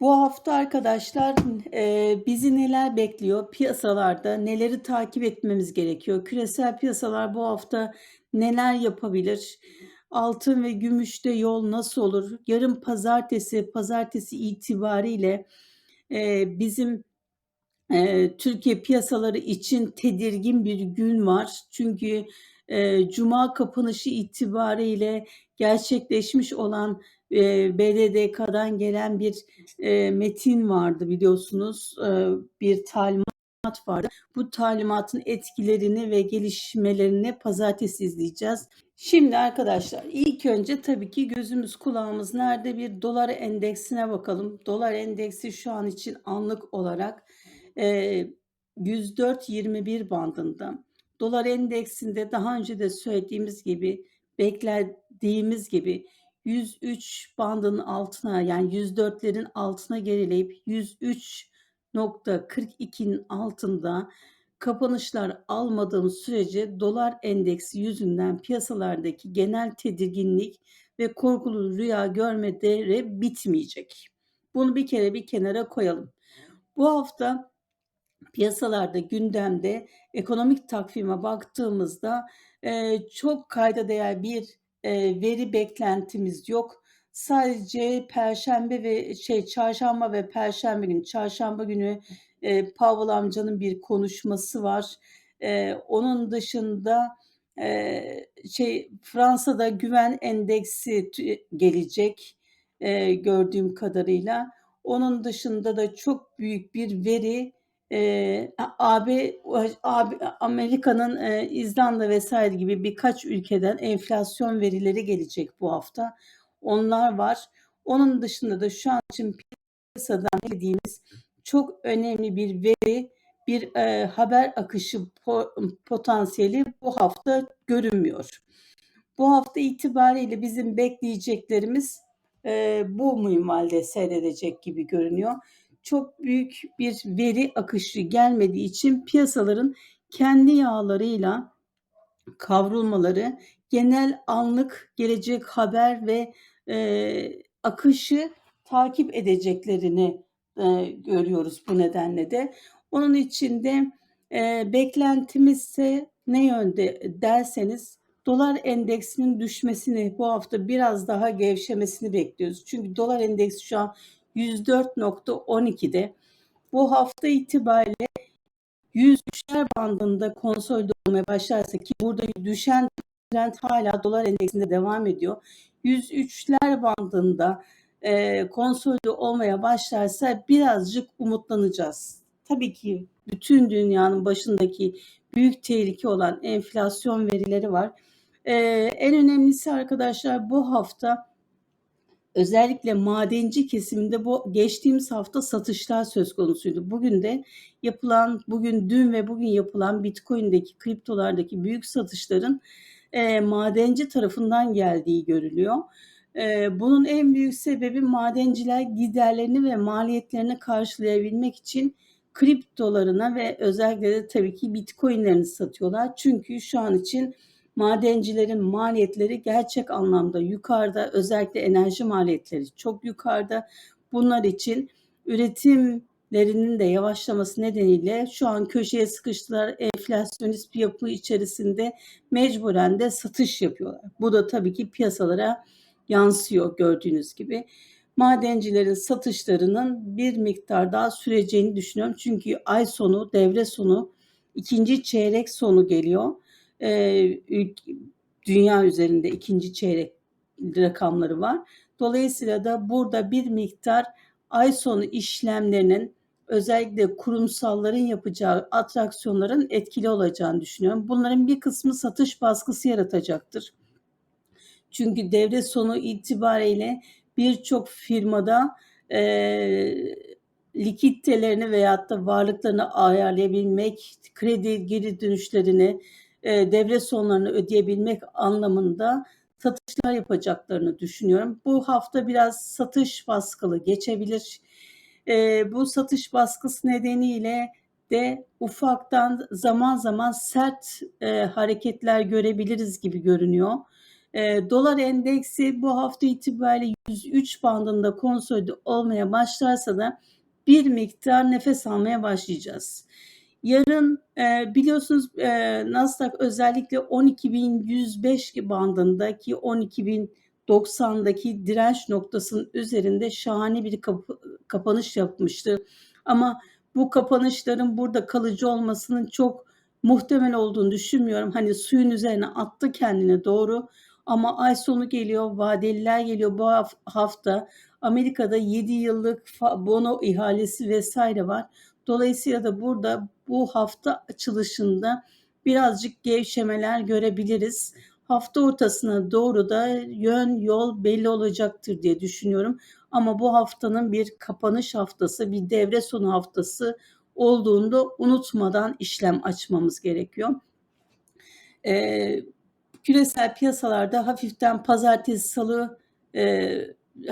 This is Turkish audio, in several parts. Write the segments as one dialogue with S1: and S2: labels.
S1: Bu hafta arkadaşlar e, bizi neler bekliyor? Piyasalarda neleri takip etmemiz gerekiyor? Küresel piyasalar bu hafta neler yapabilir? Altın ve gümüşte yol nasıl olur? Yarın pazartesi, pazartesi itibariyle e, bizim e, Türkiye piyasaları için tedirgin bir gün var. Çünkü e, Cuma kapanışı itibariyle gerçekleşmiş olan BDDK'dan gelen bir metin vardı biliyorsunuz. Bir talimat vardı. Bu talimatın etkilerini ve gelişmelerini pazartesi izleyeceğiz. Şimdi arkadaşlar ilk önce tabii ki gözümüz kulağımız nerede bir dolar endeksine bakalım. Dolar endeksi şu an için anlık olarak e, 104.21 bandında. Dolar endeksinde daha önce de söylediğimiz gibi beklediğimiz gibi 103 bandının altına yani 104'lerin altına gerileyip 103.42'nin altında kapanışlar almadığımız sürece dolar endeksi yüzünden piyasalardaki genel tedirginlik ve korkulu rüya görmeleri bitmeyecek. Bunu bir kere bir kenara koyalım. Bu hafta piyasalarda gündemde ekonomik takvime baktığımızda çok kayda değer bir e, veri beklentimiz yok. Sadece perşembe ve şey çarşamba ve perşembe günü çarşamba günü e, Powell amcanın bir konuşması var. E, onun dışında e, şey Fransa'da güven endeksi gelecek e, gördüğüm kadarıyla. Onun dışında da çok büyük bir veri e, AB, AB Amerika'nın e, İzlanda vesaire gibi birkaç ülkeden enflasyon verileri gelecek bu hafta. Onlar var. Onun dışında da şu an için piyasadan dediğimiz çok önemli bir veri, bir e, haber akışı po, potansiyeli bu hafta görünmüyor. Bu hafta itibariyle bizim bekleyeceklerimiz e, bu minvalde seyredecek gibi görünüyor çok büyük bir veri akışı gelmediği için piyasaların kendi yağlarıyla kavrulmaları, genel anlık gelecek haber ve e, akışı takip edeceklerini e, görüyoruz bu nedenle de. Onun için de e, beklentimiz ise ne yönde derseniz dolar endeksinin düşmesini bu hafta biraz daha gevşemesini bekliyoruz. Çünkü dolar endeksi şu an 104.12'de. Bu hafta itibariyle 103'ler bandında konsolide olmaya başlarsa ki burada düşen trend hala dolar endeksinde devam ediyor. 103'ler bandında e, konsolide olmaya başlarsa birazcık umutlanacağız. Tabii ki bütün dünyanın başındaki büyük tehlike olan enflasyon verileri var. Ee, en önemlisi arkadaşlar bu hafta özellikle madenci kesiminde bu geçtiğimiz hafta satışlar söz konusuydu. Bugün de yapılan, bugün dün ve bugün yapılan Bitcoin'deki kriptolardaki büyük satışların e, madenci tarafından geldiği görülüyor. E, bunun en büyük sebebi madenciler giderlerini ve maliyetlerini karşılayabilmek için kriptolarına ve özellikle de tabii ki bitcoinlerini satıyorlar. Çünkü şu an için madencilerin maliyetleri gerçek anlamda yukarıda özellikle enerji maliyetleri çok yukarıda. Bunlar için üretimlerinin de yavaşlaması nedeniyle şu an köşeye sıkıştılar. Enflasyonist bir yapı içerisinde mecburen de satış yapıyorlar. Bu da tabii ki piyasalara yansıyor gördüğünüz gibi. Madencilerin satışlarının bir miktar daha süreceğini düşünüyorum. Çünkü ay sonu, devre sonu, ikinci çeyrek sonu geliyor dünya üzerinde ikinci çeyrek rakamları var. Dolayısıyla da burada bir miktar ay sonu işlemlerinin özellikle kurumsalların yapacağı atraksiyonların etkili olacağını düşünüyorum. Bunların bir kısmı satış baskısı yaratacaktır. Çünkü devre sonu itibariyle birçok firmada e, likiditelerini veyahut da varlıklarını ayarlayabilmek, kredi geri dönüşlerini e, devlet sonlarını ödeyebilmek anlamında satışlar yapacaklarını düşünüyorum. Bu hafta biraz satış baskılı geçebilir. E, bu satış baskısı nedeniyle de ufaktan zaman zaman sert e, hareketler görebiliriz gibi görünüyor. E, dolar endeksi bu hafta itibariyle 103 bandında konsolide olmaya başlarsa da bir miktar nefes almaya başlayacağız. Yarın e, biliyorsunuz e, Nasdaq özellikle 12.105 bandındaki 12.090'daki direnç noktasının üzerinde şahane bir kap- kapanış yapmıştı. Ama bu kapanışların burada kalıcı olmasının çok muhtemel olduğunu düşünmüyorum. Hani suyun üzerine attı kendine doğru ama ay sonu geliyor, vadeliler geliyor bu hafta. Amerika'da 7 yıllık bono ihalesi vesaire var. Dolayısıyla da burada bu hafta açılışında birazcık gevşemeler görebiliriz. Hafta ortasına doğru da yön yol belli olacaktır diye düşünüyorum. Ama bu haftanın bir kapanış haftası, bir devre sonu haftası olduğunu da unutmadan işlem açmamız gerekiyor. Ee, küresel piyasalarda hafiften pazartesi, salı e,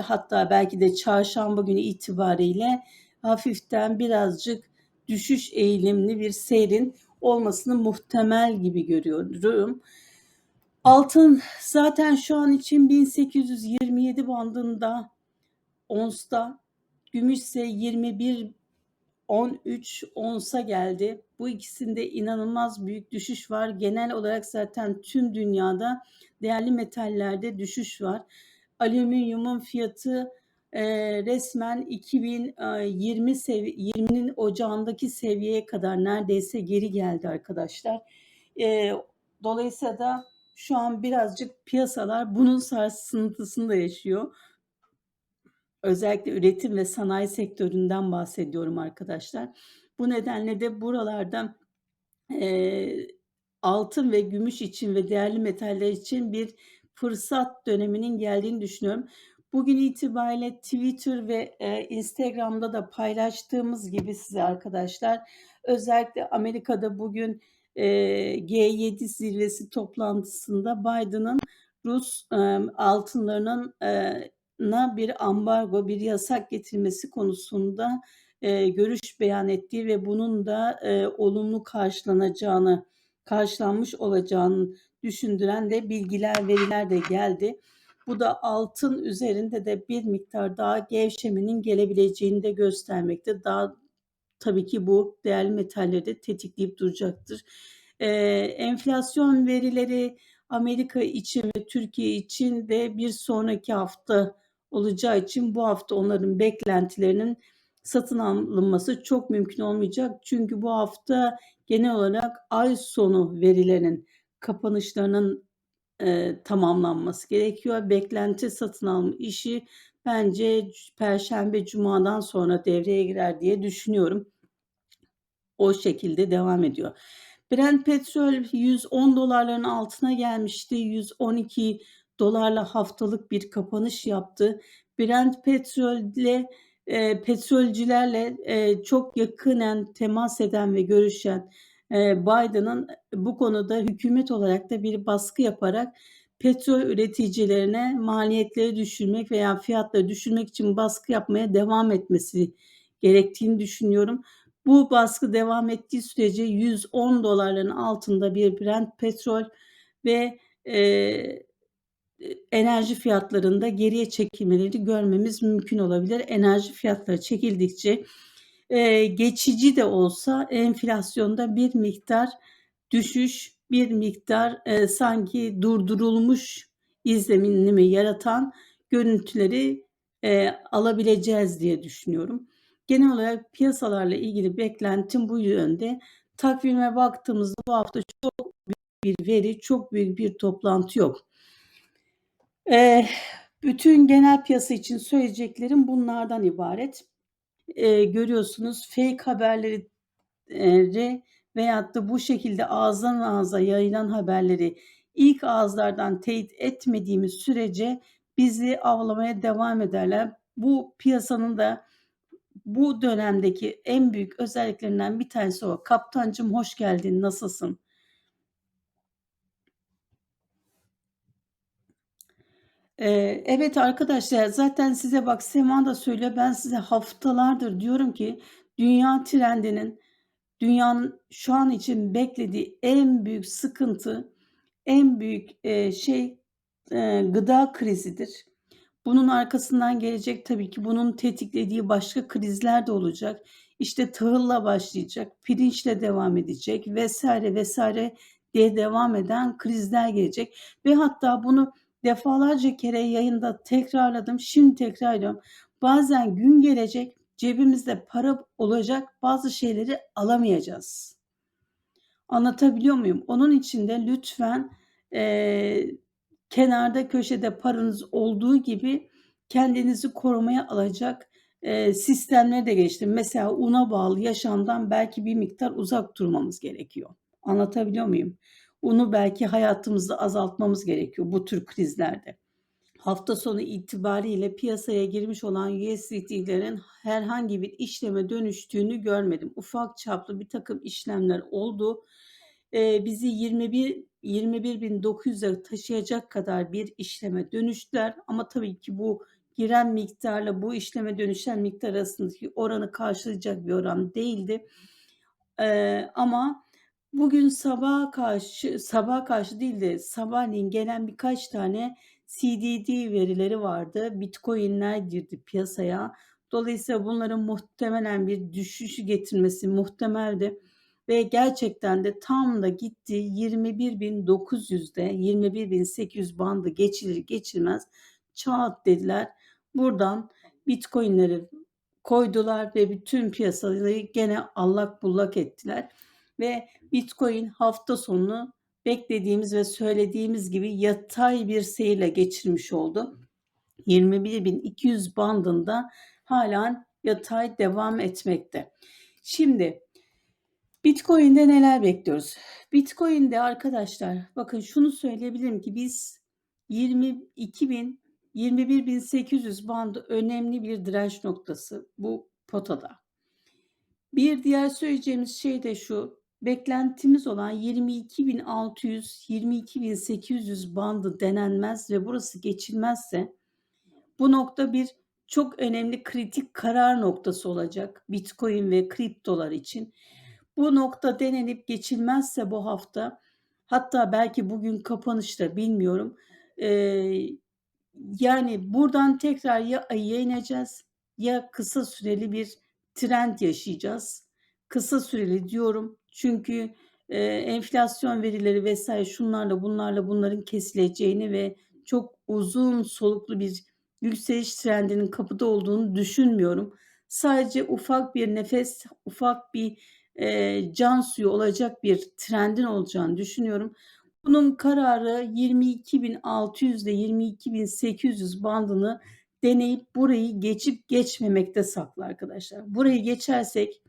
S1: hatta belki de çarşamba günü itibariyle hafiften birazcık düşüş eğilimli bir seyrin olmasını muhtemel gibi görüyorum. Altın zaten şu an için 1827 bandında onsta, gümüş ise 21 13 onsa geldi. Bu ikisinde inanılmaz büyük düşüş var. Genel olarak zaten tüm dünyada değerli metallerde düşüş var. Alüminyumun fiyatı e, resmen 2020 sevi 20'nin ocağındaki seviyeye kadar neredeyse geri geldi arkadaşlar. E, dolayısıyla da şu an birazcık piyasalar bunun sarsıntısını yaşıyor. Özellikle üretim ve sanayi sektöründen bahsediyorum arkadaşlar. Bu nedenle de buralardan e, altın ve gümüş için ve değerli metaller için bir fırsat döneminin geldiğini düşünüyorum. Bugün itibariyle Twitter ve e, Instagram'da da paylaştığımız gibi size arkadaşlar özellikle Amerika'da bugün e, G7 zirvesi toplantısında Biden'ın Rus e, altınlarının e, na bir ambargo, bir yasak getirilmesi konusunda e, görüş beyan ettiği ve bunun da e, olumlu karşılanacağını, karşılanmış olacağını düşündüren de bilgiler, veriler de geldi. Bu da altın üzerinde de bir miktar daha gevşemenin gelebileceğini de göstermekte. Daha tabii ki bu değerli metalleri de tetikleyip duracaktır. Ee, enflasyon verileri Amerika için ve Türkiye için de bir sonraki hafta olacağı için bu hafta onların beklentilerinin satın alınması çok mümkün olmayacak. Çünkü bu hafta genel olarak ay sonu verilerinin kapanışlarının e, tamamlanması gerekiyor. Beklenti satın alma işi bence Perşembe Cuma'dan sonra devreye girer diye düşünüyorum. O şekilde devam ediyor. Brent petrol 110 dolarların altına gelmişti. 112 dolarla haftalık bir kapanış yaptı. Brent petrolle e, petrolcülerle e, çok yakınen temas eden ve görüşen e, Biden'ın bu konuda hükümet olarak da bir baskı yaparak petrol üreticilerine maliyetleri düşürmek veya fiyatları düşürmek için baskı yapmaya devam etmesi gerektiğini düşünüyorum. Bu baskı devam ettiği sürece 110 dolarların altında bir Brent petrol ve e, enerji fiyatlarında geriye çekilmeleri görmemiz mümkün olabilir. Enerji fiyatları çekildikçe e, geçici de olsa enflasyonda bir miktar düşüş, bir miktar e, sanki durdurulmuş izlenimi yaratan görüntüleri e, alabileceğiz diye düşünüyorum. Genel olarak piyasalarla ilgili beklentim bu yönde. Takvime baktığımızda bu hafta çok büyük bir veri, çok büyük bir toplantı yok. Eee, bütün genel piyasa için söyleyeceklerim bunlardan ibaret. Eee, görüyorsunuz fake haberleri eee, veyahut da bu şekilde ağızdan ağza yayılan haberleri ilk ağızlardan teyit etmediğimiz sürece bizi avlamaya devam ederler. Bu piyasanın da bu dönemdeki en büyük özelliklerinden bir tanesi o. Kaptancım hoş geldin, nasılsın? Evet arkadaşlar zaten size bak Sema da söylüyor. Ben size haftalardır diyorum ki dünya trendinin dünyanın şu an için beklediği en büyük sıkıntı, en büyük şey gıda krizidir. Bunun arkasından gelecek tabii ki bunun tetiklediği başka krizler de olacak. İşte tahılla başlayacak, pirinçle devam edecek vesaire vesaire diye devam eden krizler gelecek ve hatta bunu defalarca kere yayında tekrarladım. Şimdi tekrarlıyorum. Bazen gün gelecek cebimizde para olacak bazı şeyleri alamayacağız. Anlatabiliyor muyum? Onun için de lütfen eee, kenarda köşede paranız olduğu gibi kendinizi korumaya alacak eee, sistemlere de geçtim. Mesela una bağlı yaşamdan belki bir miktar uzak durmamız gerekiyor. Anlatabiliyor muyum? Unu belki hayatımızda azaltmamız gerekiyor bu tür krizlerde. Hafta sonu itibariyle piyasaya girmiş olan USDT'lerin herhangi bir işleme dönüştüğünü görmedim. Ufak çaplı bir takım işlemler oldu. Ee, bizi 21 21.900'e taşıyacak kadar bir işleme dönüştüler. Ama tabii ki bu giren miktarla bu işleme dönüşen miktar arasındaki oranı karşılayacak bir oran değildi. Ee, ama bugün sabah karşı sabah karşı değil de sabahleyin gelen birkaç tane CDD verileri vardı. Bitcoin'ler girdi piyasaya. Dolayısıyla bunların muhtemelen bir düşüşü getirmesi muhtemeldi. Ve gerçekten de tam da gitti 21.900'de 21.800 bandı geçilir geçirmez çat dediler. Buradan Bitcoin'leri koydular ve bütün piyasayı gene allak bullak ettiler. Ve Bitcoin hafta sonu beklediğimiz ve söylediğimiz gibi yatay bir seyirle geçirmiş oldu. 21.200 bandında halen yatay devam etmekte. Şimdi Bitcoin'de neler bekliyoruz? Bitcoin'de arkadaşlar bakın şunu söyleyebilirim ki biz 22.000 21.800 bandı önemli bir direnç noktası bu potada. Bir diğer söyleyeceğimiz şey de şu. Beklentimiz olan 22.600 22.800 bandı denenmez ve burası geçilmezse bu nokta bir çok önemli kritik karar noktası olacak Bitcoin ve kriptolar için. Bu nokta denenip geçilmezse bu hafta hatta belki bugün kapanışta bilmiyorum. Ee, yani buradan tekrar ya ayıya ineceğiz ya kısa süreli bir trend yaşayacağız. Kısa süreli diyorum çünkü e, enflasyon verileri vesaire şunlarla bunlarla bunların kesileceğini ve çok uzun soluklu bir yükseliş trendinin kapıda olduğunu düşünmüyorum. Sadece ufak bir nefes, ufak bir e, can suyu olacak bir trendin olacağını düşünüyorum. Bunun kararı 22.600 ile 22.800 bandını deneyip burayı geçip geçmemekte saklı arkadaşlar. Burayı geçersek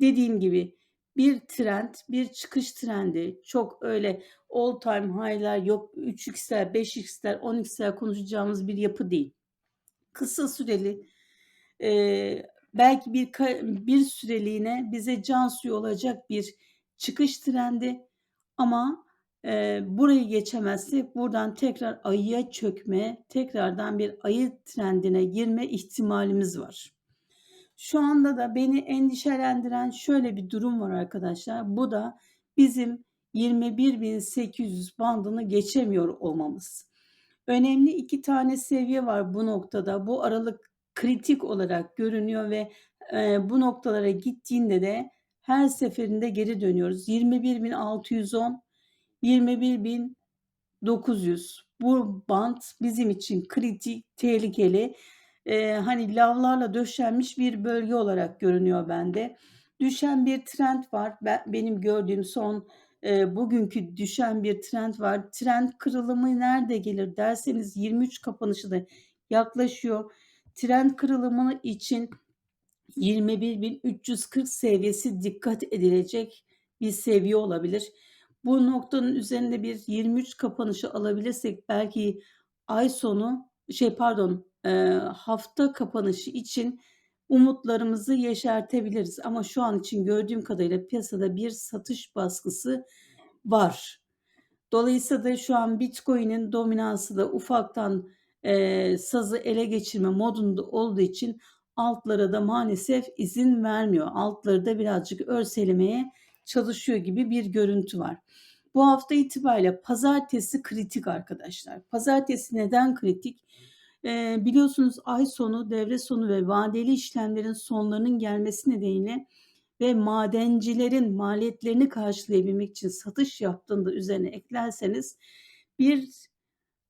S1: dediğim gibi bir trend, bir çıkış trendi çok öyle all time high'lar yok 3x'ler, 5x'ler, 10x'ler konuşacağımız bir yapı değil. Kısa süreli e, belki bir bir süreliğine bize can suyu olacak bir çıkış trendi ama e, burayı geçemezsek buradan tekrar ayıya çökme, tekrardan bir ayı trendine girme ihtimalimiz var. Şu anda da beni endişelendiren şöyle bir durum var arkadaşlar. Bu da bizim 21.800 bandını geçemiyor olmamız. Önemli iki tane seviye var bu noktada. Bu aralık kritik olarak görünüyor ve e, bu noktalara gittiğinde de her seferinde geri dönüyoruz. 21.610 21.900 bu band bizim için kritik, tehlikeli. Ee, hani lavlarla döşenmiş bir bölge olarak görünüyor bende. Düşen bir trend var. Ben, benim gördüğüm son e, bugünkü düşen bir trend var. Trend kırılımı nerede gelir derseniz 23 kapanışı da yaklaşıyor. Trend kırılımı için 21.340 seviyesi dikkat edilecek bir seviye olabilir. Bu noktanın üzerinde bir 23 kapanışı alabilirsek belki ay sonu şey pardon e, hafta kapanışı için umutlarımızı yeşertebiliriz. Ama şu an için gördüğüm kadarıyla piyasada bir satış baskısı var. Dolayısıyla da şu an Bitcoin'in dominansı da ufaktan e, sazı ele geçirme modunda olduğu için altlara da maalesef izin vermiyor. Altları da birazcık örselemeye çalışıyor gibi bir görüntü var. Bu hafta itibariyle pazartesi kritik arkadaşlar. Pazartesi neden kritik? Biliyorsunuz ay sonu, devre sonu ve vadeli işlemlerin sonlarının gelmesi nedeniyle ve madencilerin maliyetlerini karşılayabilmek için satış yaptığında üzerine eklerseniz bir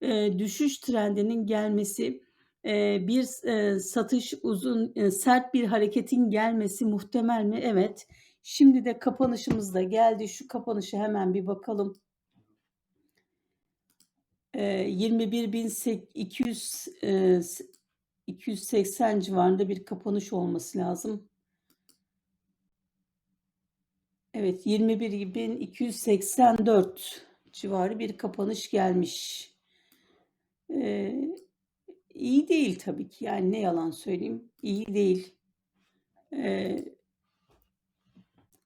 S1: e, düşüş trendinin gelmesi, e, bir e, satış uzun e, sert bir hareketin gelmesi muhtemel mi? Evet. Şimdi de kapanışımız da geldi. Şu kapanışı hemen bir bakalım. E, 21.200 e, 280 civarında bir kapanış olması lazım. Evet 21.284 civarı bir kapanış gelmiş. Ee, iyi değil tabii ki yani ne yalan söyleyeyim iyi değil. Ee,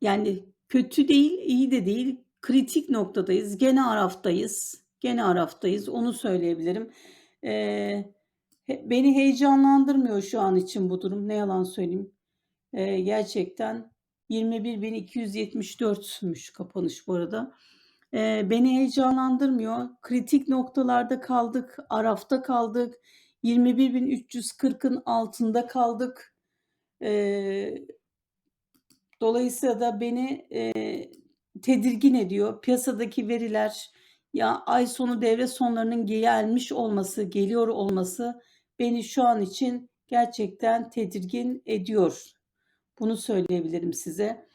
S1: yani kötü değil iyi de değil kritik noktadayız gene araftayız gene araftayız onu söyleyebilirim. Ee, beni heyecanlandırmıyor şu an için bu durum ne yalan söyleyeyim. Ee, gerçekten 21.274'müş kapanış bu arada. Ee, beni heyecanlandırmıyor. Kritik noktalarda kaldık, arafta kaldık. 21.340'ın altında kaldık. Ee, dolayısıyla da beni e, tedirgin ediyor. Piyasadaki veriler ya ay sonu devre sonlarının gelmiş olması, geliyor olması beni şu an için gerçekten tedirgin ediyor. Bunu söyleyebilirim size.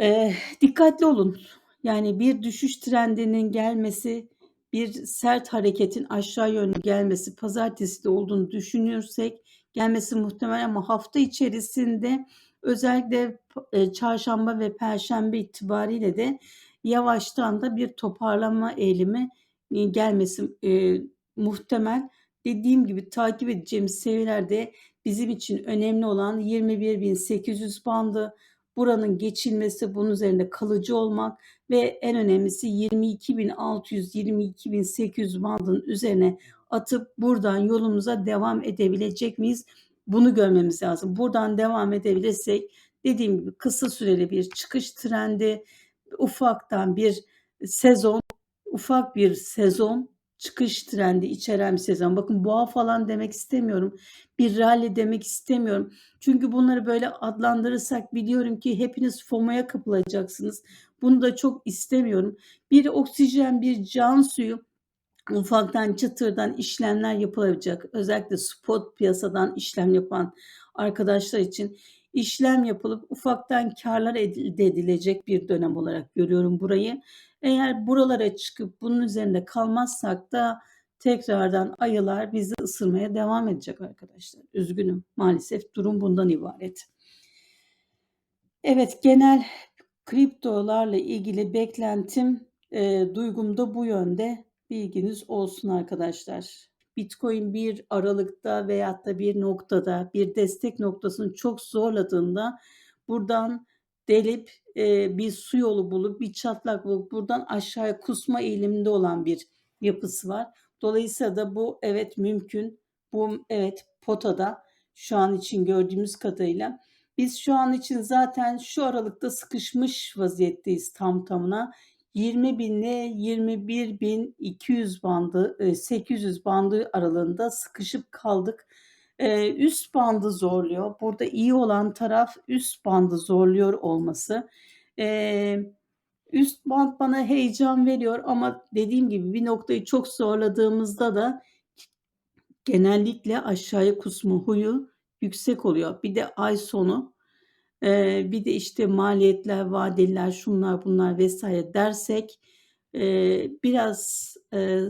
S1: Ee, dikkatli olun. Yani bir düşüş trendinin gelmesi, bir sert hareketin aşağı yönlü gelmesi pazartesi de olduğunu düşünürsek gelmesi muhtemel ama hafta içerisinde özellikle e, çarşamba ve perşembe itibariyle de yavaştan da bir toparlama eğilimi e, gelmesi e, muhtemel. Dediğim gibi takip edeceğimiz seviyelerde bizim için önemli olan 21.800 bandı, buranın geçilmesi, bunun üzerinde kalıcı olmak ve en önemlisi 22.600-22.800 bandın üzerine atıp buradan yolumuza devam edebilecek miyiz? Bunu görmemiz lazım. Buradan devam edebilirsek dediğim gibi kısa süreli bir çıkış trendi, ufaktan bir sezon, ufak bir sezon çıkış trendi içeren bir sezon. Bakın boğa falan demek istemiyorum. Bir rally demek istemiyorum. Çünkü bunları böyle adlandırırsak biliyorum ki hepiniz FOMO'ya kapılacaksınız. Bunu da çok istemiyorum. Bir oksijen, bir can suyu ufaktan çıtırdan işlemler yapılacak. Özellikle spot piyasadan işlem yapan arkadaşlar için işlem yapılıp ufaktan karlar elde edilecek bir dönem olarak görüyorum burayı. Eğer buralara çıkıp bunun üzerinde kalmazsak da tekrardan ayılar bizi ısırmaya devam edecek arkadaşlar. Üzgünüm. Maalesef durum bundan ibaret. Evet genel kriptolarla ilgili beklentim, e, duygum da bu yönde. Bilginiz olsun arkadaşlar. Bitcoin bir aralıkta veyahut da bir noktada bir destek noktasını çok zorladığında buradan delip e, bir su yolu bulup bir çatlak bulup buradan aşağıya kusma eğiliminde olan bir yapısı var. Dolayısıyla da bu evet mümkün. Bu evet potada şu an için gördüğümüz kadarıyla. Biz şu an için zaten şu aralıkta sıkışmış vaziyetteyiz tam tamına. 20 bin ile 21 bin 200 bandı 800 e, bandı aralığında sıkışıp kaldık. Ee, üst bandı zorluyor. Burada iyi olan taraf üst bandı zorluyor olması. Ee, üst band bana heyecan veriyor ama dediğim gibi bir noktayı çok zorladığımızda da genellikle aşağıya kusma huyu yüksek oluyor. Bir de ay sonu e, bir de işte maliyetler, vadeliler, şunlar bunlar vesaire dersek biraz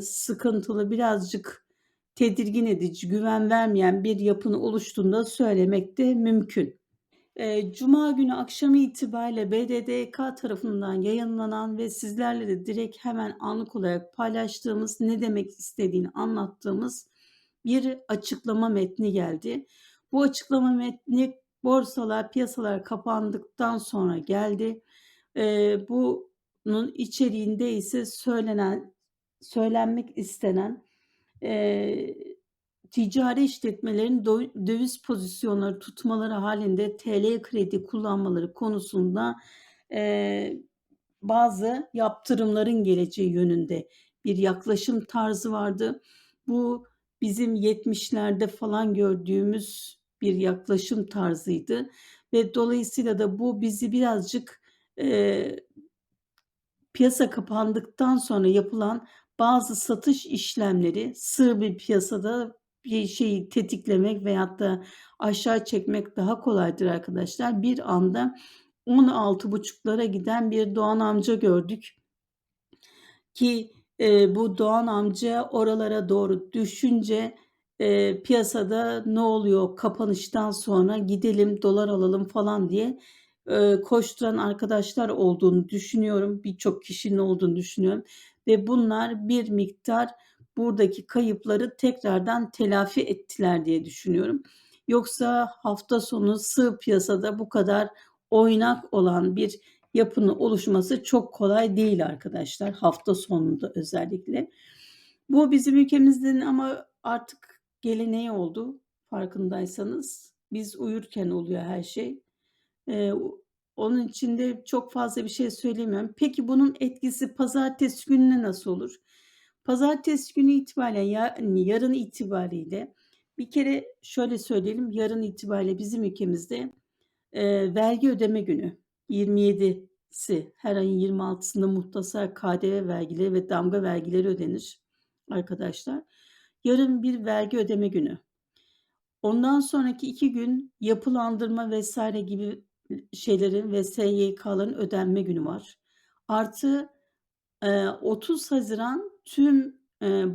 S1: sıkıntılı, birazcık tedirgin edici, güven vermeyen bir yapını oluştuğunda söylemek de mümkün. Cuma günü akşamı itibariyle BDDK tarafından yayınlanan ve sizlerle de direkt hemen anlık olarak paylaştığımız ne demek istediğini anlattığımız bir açıklama metni geldi. Bu açıklama metni borsalar, piyasalar kapandıktan sonra geldi. bunun içeriğinde ise söylenen, söylenmek istenen e, ticari işletmelerin döviz pozisyonları tutmaları halinde TL kredi kullanmaları konusunda e, bazı yaptırımların geleceği yönünde bir yaklaşım tarzı vardı. Bu bizim 70'lerde falan gördüğümüz bir yaklaşım tarzıydı ve dolayısıyla da bu bizi birazcık e, piyasa kapandıktan sonra yapılan bazı satış işlemleri sığ bir piyasada bir şeyi tetiklemek veyahut da aşağı çekmek daha kolaydır arkadaşlar. Bir anda 16,5'lara giden bir Doğan amca gördük ki e, bu Doğan amca oralara doğru düşünce e, piyasada ne oluyor kapanıştan sonra gidelim dolar alalım falan diye e, koşturan arkadaşlar olduğunu düşünüyorum. Birçok kişinin olduğunu düşünüyorum ve bunlar bir miktar buradaki kayıpları tekrardan telafi ettiler diye düşünüyorum. Yoksa hafta sonu sığ piyasada bu kadar oynak olan bir yapının oluşması çok kolay değil arkadaşlar. Hafta sonunda özellikle. Bu bizim ülkemizden ama artık geleneği oldu farkındaysanız. Biz uyurken oluyor her şey. Ee, onun için de çok fazla bir şey söylemiyorum. Peki bunun etkisi pazartesi gününe nasıl olur? Pazartesi günü itibariyle yani yarın itibariyle bir kere şöyle söyleyelim. Yarın itibariyle bizim ülkemizde e, vergi ödeme günü 27'si her ayın 26'sında muhtasar KDV vergileri ve damga vergileri ödenir arkadaşlar. Yarın bir vergi ödeme günü. Ondan sonraki iki gün yapılandırma vesaire gibi şeylerin ve SYK'ların ödenme günü var. Artı 30 Haziran tüm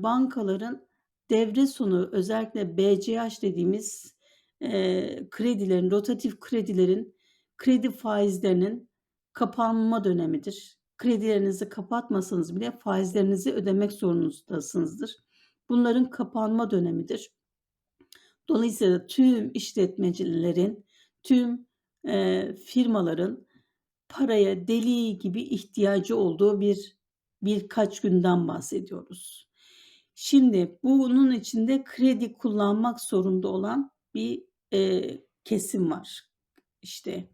S1: bankaların devre sonu özellikle BCH dediğimiz kredilerin, rotatif kredilerin kredi faizlerinin kapanma dönemidir. Kredilerinizi kapatmasanız bile faizlerinizi ödemek zorundasınızdır. Bunların kapanma dönemidir. Dolayısıyla tüm işletmecilerin, tüm e, firmaların paraya deli gibi ihtiyacı olduğu bir birkaç günden bahsediyoruz. Şimdi bunun içinde kredi kullanmak zorunda olan bir e, kesim var. İşte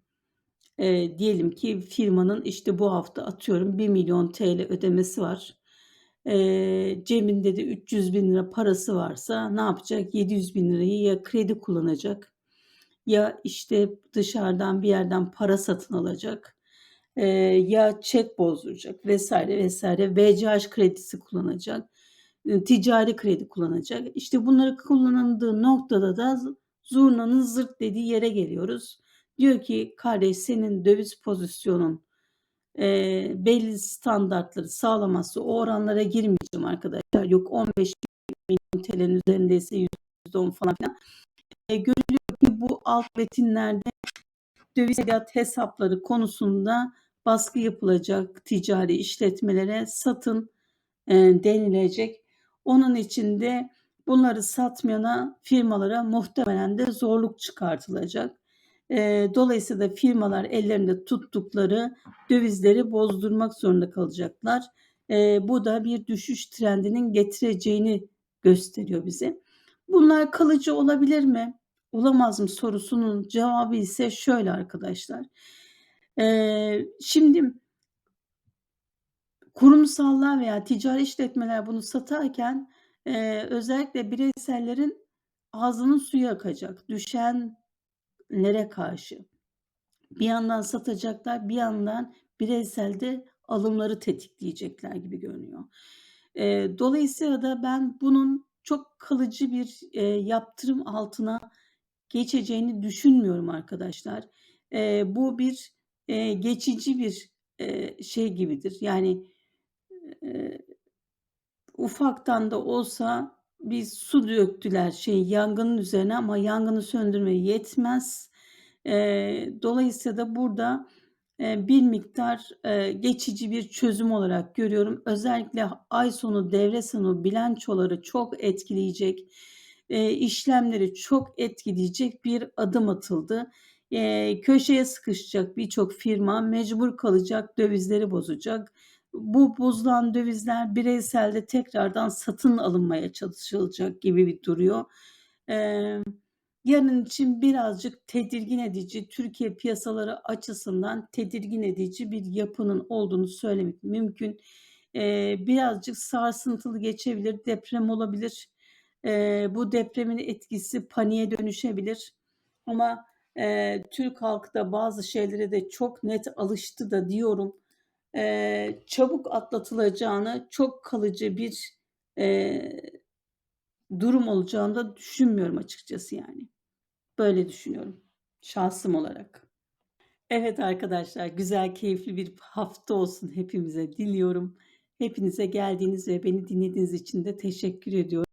S1: e, diyelim ki firmanın işte bu hafta atıyorum 1 milyon TL ödemesi var. E, cebinde de 300 bin lira parası varsa ne yapacak? 700 bin lirayı ya kredi kullanacak ya işte dışarıdan bir yerden para satın alacak e, ya çek bozduracak vesaire vesaire VCH kredisi kullanacak ticari kredi kullanacak işte bunları kullanıldığı noktada da zurnanın zırt dediği yere geliyoruz diyor ki kardeş senin döviz pozisyonun e, belli standartları sağlamazsa o oranlara girmeyeceğim arkadaşlar yok 15 milyon TL'nin üzerindeyse %10 falan filan e, görülüyor ki bu alt metinlerde döviz fiyat hesapları konusunda baskı yapılacak ticari işletmelere satın e, denilecek. Onun için de bunları satmayana firmalara muhtemelen de zorluk çıkartılacak. E, dolayısıyla firmalar ellerinde tuttukları dövizleri bozdurmak zorunda kalacaklar. E, bu da bir düşüş trendinin getireceğini gösteriyor bize. Bunlar kalıcı olabilir mi? Olamaz mı sorusunun cevabı ise şöyle arkadaşlar. Ee, şimdi kurumsallar veya ticari işletmeler bunu satarken e, özellikle bireysellerin ağzının suyu akacak. Düşenlere karşı. Bir yandan satacaklar, bir yandan bireyselde alımları tetikleyecekler gibi görünüyor. Dolayısıyla da ben bunun çok kalıcı bir yaptırım altına geçeceğini düşünmüyorum arkadaşlar. Bu bir geçici bir şey gibidir. Yani ufaktan da olsa bir su döktüler şey yangının üzerine ama yangını söndürmeye yetmez. E, dolayısıyla da burada e, bir miktar e, geçici bir çözüm olarak görüyorum. Özellikle ay sonu devre sonu bilançoları çok etkileyecek e, işlemleri çok etkileyecek bir adım atıldı. E, köşeye sıkışacak birçok firma mecbur kalacak, dövizleri bozacak. Bu bozulan dövizler bireyselde tekrardan satın alınmaya çalışılacak gibi bir duruyor. E, yarın için birazcık tedirgin edici, Türkiye piyasaları açısından tedirgin edici bir yapının olduğunu söylemek mümkün. Eee, birazcık sarsıntılı geçebilir, deprem olabilir. Eee, bu depremin etkisi paniğe dönüşebilir. Ama eee, Türk halkı da bazı şeylere de çok net alıştı da diyorum. Eee, çabuk atlatılacağını, çok kalıcı bir eee, durum olacağını da düşünmüyorum açıkçası yani. Böyle düşünüyorum şahsım olarak. Evet arkadaşlar, güzel, keyifli bir hafta olsun hepimize diliyorum. Hepinize geldiğiniz ve beni dinlediğiniz için de teşekkür ediyorum.